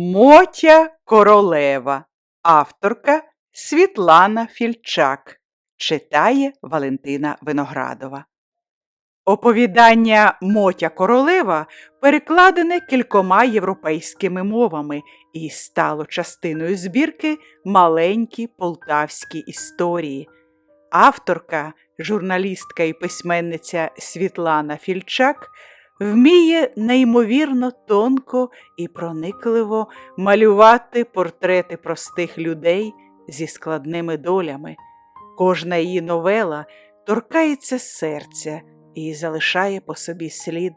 Мотя Королева, авторка Світлана Фільчак, читає Валентина Виноградова. Оповідання Мотя Королева перекладене кількома європейськими мовами і стало частиною збірки Маленькі полтавські історії. Авторка, журналістка і письменниця Світлана Фільчак вміє неймовірно тонко і проникливо малювати портрети простих людей зі складними долями. Кожна її новела торкається серця і залишає по собі слід.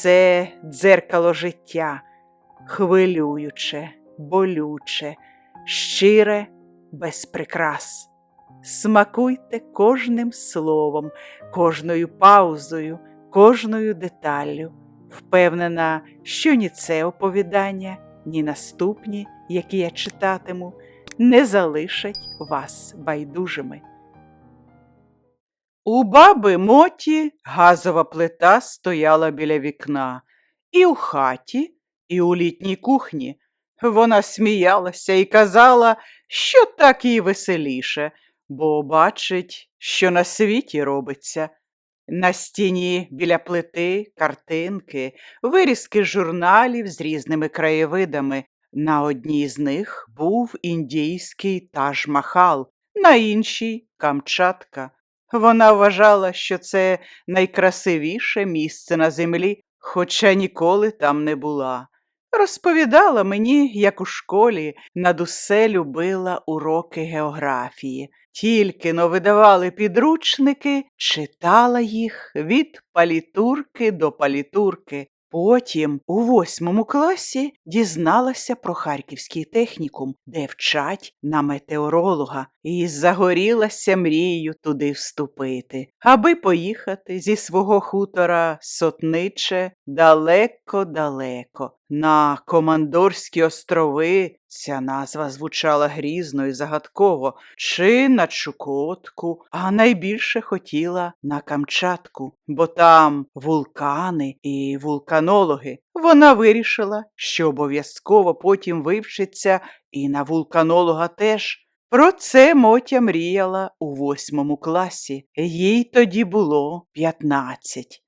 Це дзеркало життя, хвилююче, болюче, щире, без прикрас. Смакуйте кожним словом, кожною паузою, кожною деталлю, впевнена, що ні це оповідання, ні наступні, які я читатиму, не залишать вас байдужими. У баби Моті газова плита стояла біля вікна, і у хаті, і у літній кухні. Вона сміялася і казала, що так їй веселіше, бо бачить, що на світі робиться. На стіні біля плити картинки, вирізки журналів з різними краєвидами. На одній з них був індійський Таж-Махал, на іншій Камчатка. Вона вважала, що це найкрасивіше місце на землі, хоча ніколи там не була. Розповідала мені, як у школі над усе любила уроки географії. Тільки но видавали підручники, читала їх від палітурки до палітурки. Потім, у восьмому класі, дізналася про харківський технікум, де вчать на метеоролога, і загорілася мрією туди вступити, аби поїхати зі свого хутора сотниче далеко-далеко. На Командорські острови ця назва звучала грізно і загадково, чи на Чукотку, а найбільше хотіла на Камчатку, бо там вулкани і вулканологи. Вона вирішила, що обов'язково потім вивчиться і на вулканолога теж. Про це Мотя мріяла у восьмому класі. Їй тоді було п'ятнадцять.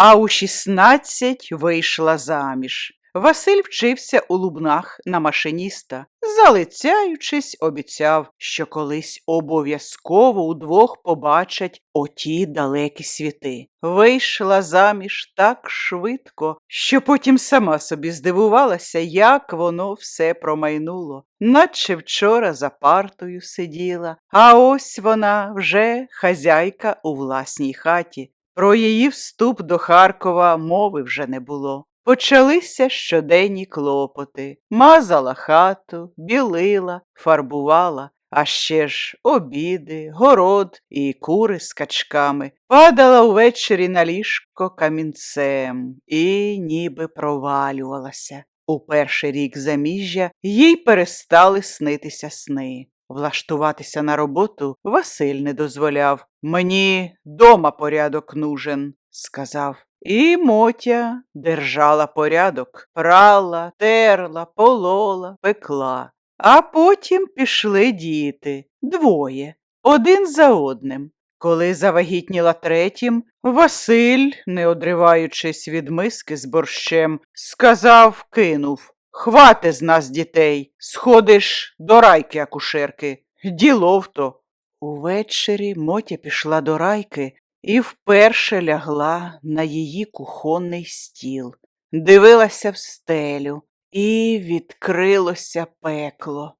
А у шістнадцять вийшла заміж. Василь вчився у Лубнах на машиніста, залицяючись, обіцяв, що колись обов'язково удвох побачать оті далекі світи. Вийшла заміж так швидко, що потім сама собі здивувалася, як воно все промайнуло, наче вчора за партою сиділа, а ось вона вже хазяйка у власній хаті. Про її вступ до Харкова мови вже не було. Почалися щоденні клопоти, мазала хату, білила, фарбувала, а ще ж обіди, город і кури з качками, падала увечері на ліжко камінцем і ніби провалювалася. У перший рік заміжжя їй перестали снитися сни. Влаштуватися на роботу Василь не дозволяв. Мені дома порядок нужен, сказав. І Мотя держала порядок, прала, терла, полола, пекла. А потім пішли діти двоє, один за одним. Коли завагітніла третім, Василь, не одриваючись від миски з борщем, сказав, кинув Хвати з нас дітей, сходиш до райки акушерки. Ділов то. Увечері Мотя пішла до райки і вперше лягла на її кухонний стіл, дивилася в стелю, і відкрилося пекло.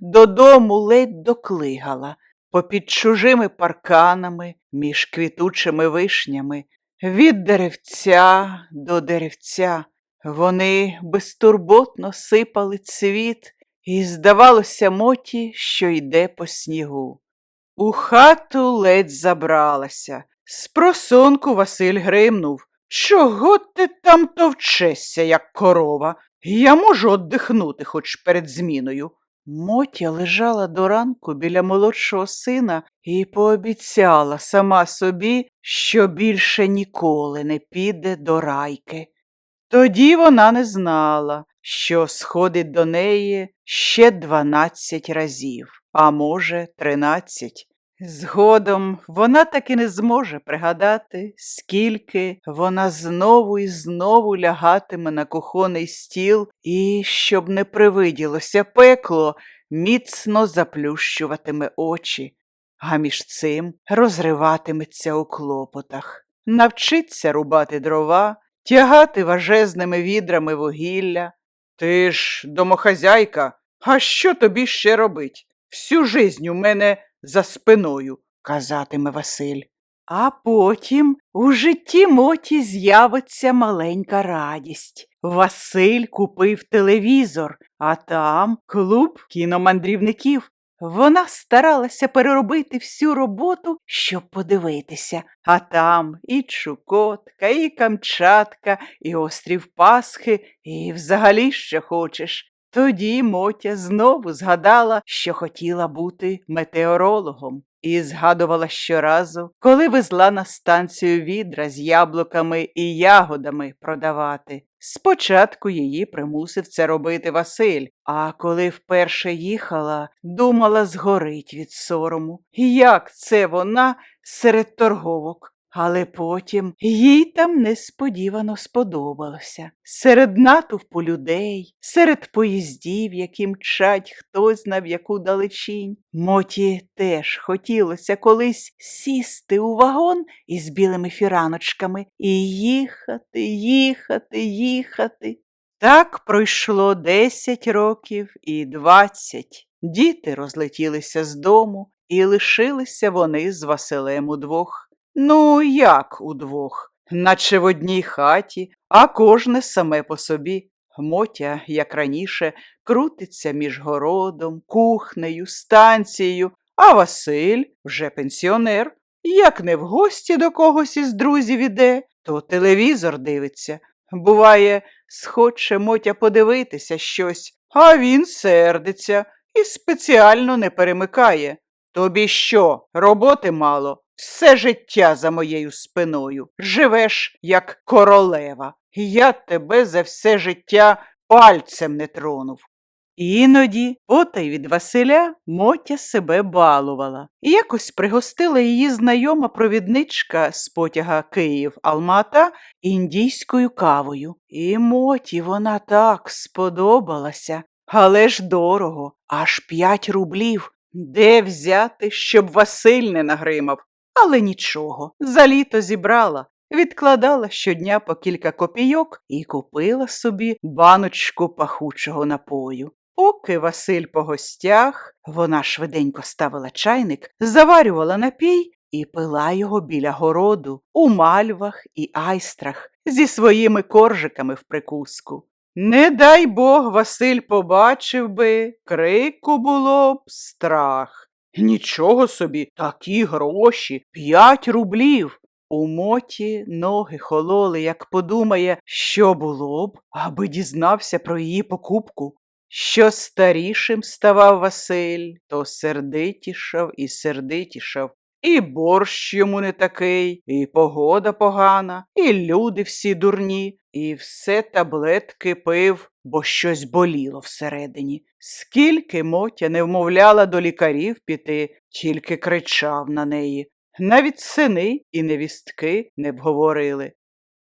Додому ледь доклигала, попід чужими парканами, між квітучими вишнями, від деревця до деревця. Вони безтурботно сипали цвіт, і здавалося моті, що йде по снігу. У хату ледь забралася. З просонку Василь гримнув. Чого ти там товчешся, як корова? Я можу оддихнути хоч перед зміною. Мотя лежала до ранку біля молодшого сина і пообіцяла сама собі, що більше ніколи не піде до райки. Тоді вона не знала, що сходить до неї ще дванадцять разів, а може, тринадцять. Згодом вона таки не зможе пригадати, скільки вона знову і знову лягатиме на кухонний стіл і, щоб не привиділося пекло, міцно заплющуватиме очі, а між цим розриватиметься у клопотах, навчиться рубати дрова, тягати важезними відрами вугілля. Ти ж домохазяйка, а що тобі ще робить? Всю жизнь у мене за спиною, казатиме Василь. А потім у житті Моті з'явиться маленька радість. Василь купив телевізор, а там клуб кіномандрівників. Вона старалася переробити всю роботу, щоб подивитися, а там і Чукотка, і Камчатка, і острів Пасхи, і взагалі що хочеш. Тоді Мотя знову згадала, що хотіла бути метеорологом, і згадувала щоразу, коли везла на станцію відра з яблуками і ягодами продавати. Спочатку її примусив це робити Василь, а коли вперше їхала, думала згорить від сорому. Як це вона серед торговок? Але потім їй там несподівано сподобалося. Серед натовпу людей, серед поїздів, які мчать хтось знав яку далечінь. Моті теж хотілося колись сісти у вагон із білими фіраночками і їхати, їхати, їхати. Так пройшло десять років і двадцять. Діти розлетілися з дому, і лишилися вони з Василем удвох. Ну, як удвох, наче в одній хаті, а кожне саме по собі. Мотя, як раніше, крутиться між городом, кухнею, станцією, а Василь вже пенсіонер. Як не в гості до когось із друзів іде, то телевізор дивиться. Буває, схоче Мотя подивитися щось, а він сердиться і спеціально не перемикає. Тобі що, роботи мало? Все життя за моєю спиною. Живеш, як королева. Я тебе за все життя пальцем не тронув. Іноді, потай від Василя, Мотя себе балувала. Якось пригостила її знайома провідничка з потяга Київ Алмата індійською кавою. І Моті вона так сподобалася, але ж дорого, аж п'ять рублів. Де взяти, щоб Василь не нагримав? Але нічого, за літо зібрала, відкладала щодня по кілька копійок і купила собі баночку пахучого напою. Поки Василь по гостях, вона швиденько ставила чайник, заварювала напій і пила його біля городу, у мальвах і айстрах, зі своїми коржиками в прикуску. Не дай Бог Василь побачив би, крику було б страх. Нічого собі, такі гроші, п'ять рублів. У моті ноги хололи, як подумає, що було б, аби дізнався про її покупку. Що старішим ставав Василь, то сердитішав і сердитішав. І борщ йому не такий, і погода погана, і люди всі дурні, і все таблетки пив, бо щось боліло всередині. Скільки Мотя не вмовляла до лікарів піти, тільки кричав на неї. Навіть сини і невістки не б говорили.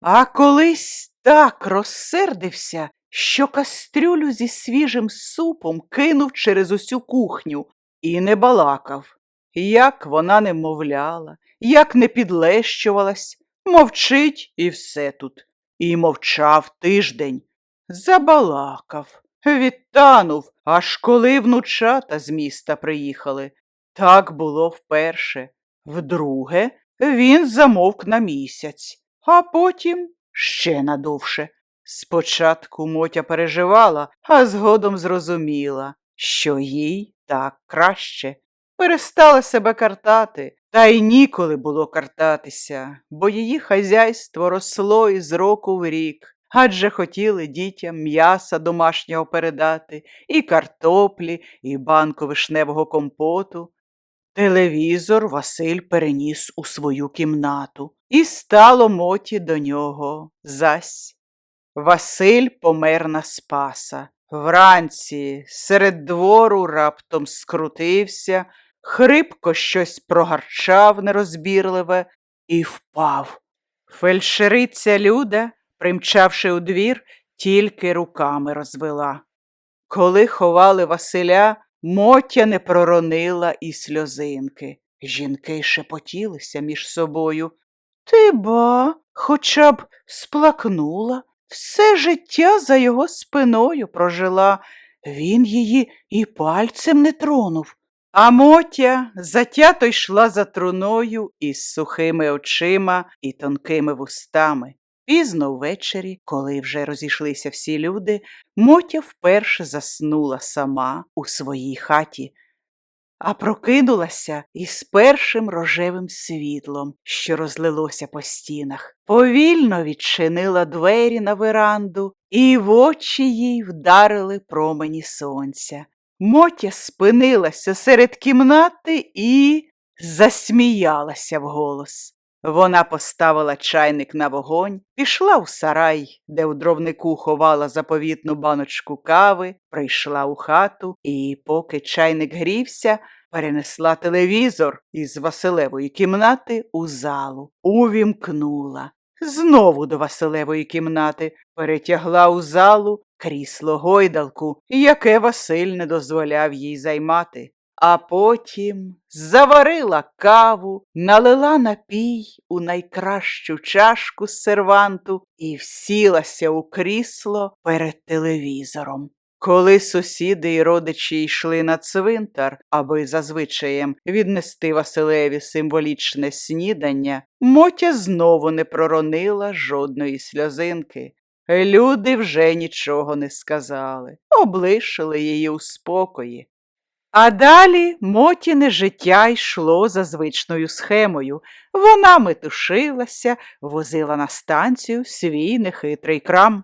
А колись так розсердився, що кастрюлю зі свіжим супом кинув через усю кухню і не балакав. Як вона не мовляла, як не підлещувалась, мовчить і все тут. І мовчав тиждень. Забалакав, відтанув, аж коли внучата з міста приїхали. Так було вперше. Вдруге, він замовк на місяць, а потім ще надовше. Спочатку Мотя переживала, а згодом зрозуміла, що їй так краще. Перестала себе картати, та й ніколи було картатися, бо її хазяйство росло із року в рік. Адже хотіли дітям м'яса домашнього передати, і картоплі, і банку вишневого компоту. Телевізор Василь переніс у свою кімнату, і стало моті до нього зась. Василь помер на Спаса. Вранці серед двору раптом скрутився, хрипко щось прогарчав нерозбірливе і впав. Фельдшериця Люда, примчавши у двір, тільки руками розвела. Коли ховали Василя, Мотя не проронила і сльозинки. Жінки шепотілися між собою. Ти ба, хоча б сплакнула, все життя за його спиною прожила. Він її і пальцем не тронув. А Мотя затято йшла за труною із сухими очима і тонкими вустами. Пізно ввечері, коли вже розійшлися всі люди, Мотя вперше заснула сама у своїй хаті, а прокинулася із першим рожевим світлом, що розлилося по стінах. Повільно відчинила двері на веранду, і в очі їй вдарили промені сонця. Мотя спинилася серед кімнати і засміялася вголос. Вона поставила чайник на вогонь, пішла у сарай, де у дровнику ховала заповітну баночку кави, прийшла у хату і, поки чайник грівся, перенесла телевізор із Василевої кімнати у залу, увімкнула. Знову до Василевої кімнати перетягла у залу крісло гойдалку, яке Василь не дозволяв їй займати. А потім заварила каву, налила напій у найкращу чашку з серванту і всілася у крісло перед телевізором. Коли сусіди і родичі йшли на цвинтар, аби за звичаєм віднести Василеві символічне снідання, Мотя знову не проронила жодної сльозинки. Люди вже нічого не сказали, облишили її у спокої. А далі Мотіне життя йшло за звичною схемою. Вона метушилася, возила на станцію свій нехитрий крам.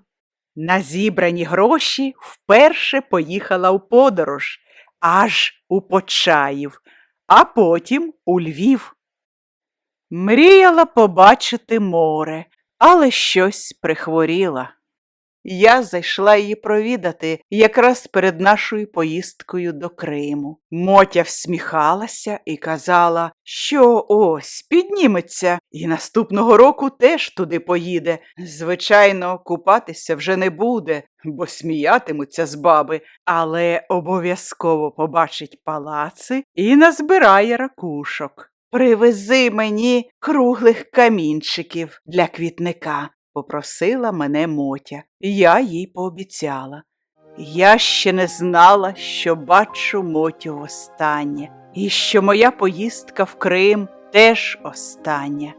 На зібрані гроші вперше поїхала у подорож, аж у Почаїв, а потім у Львів. Мріяла побачити море, але щось прихворіла. Я зайшла її провідати якраз перед нашою поїздкою до Криму. Мотя всміхалася і казала, що ось підніметься, і наступного року теж туди поїде. Звичайно, купатися вже не буде, бо сміятимуться з баби, але обов'язково побачить палаци і назбирає ракушок. Привези мені круглих камінчиків для квітника попросила мене Мотя, я їй пообіцяла. Я ще не знала, що бачу Мотю востаннє, і що моя поїздка в Крим теж остання.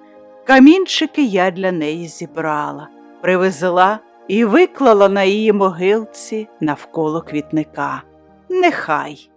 Камінчики я для неї зібрала, привезла і виклала на її могилці навколо квітника. Нехай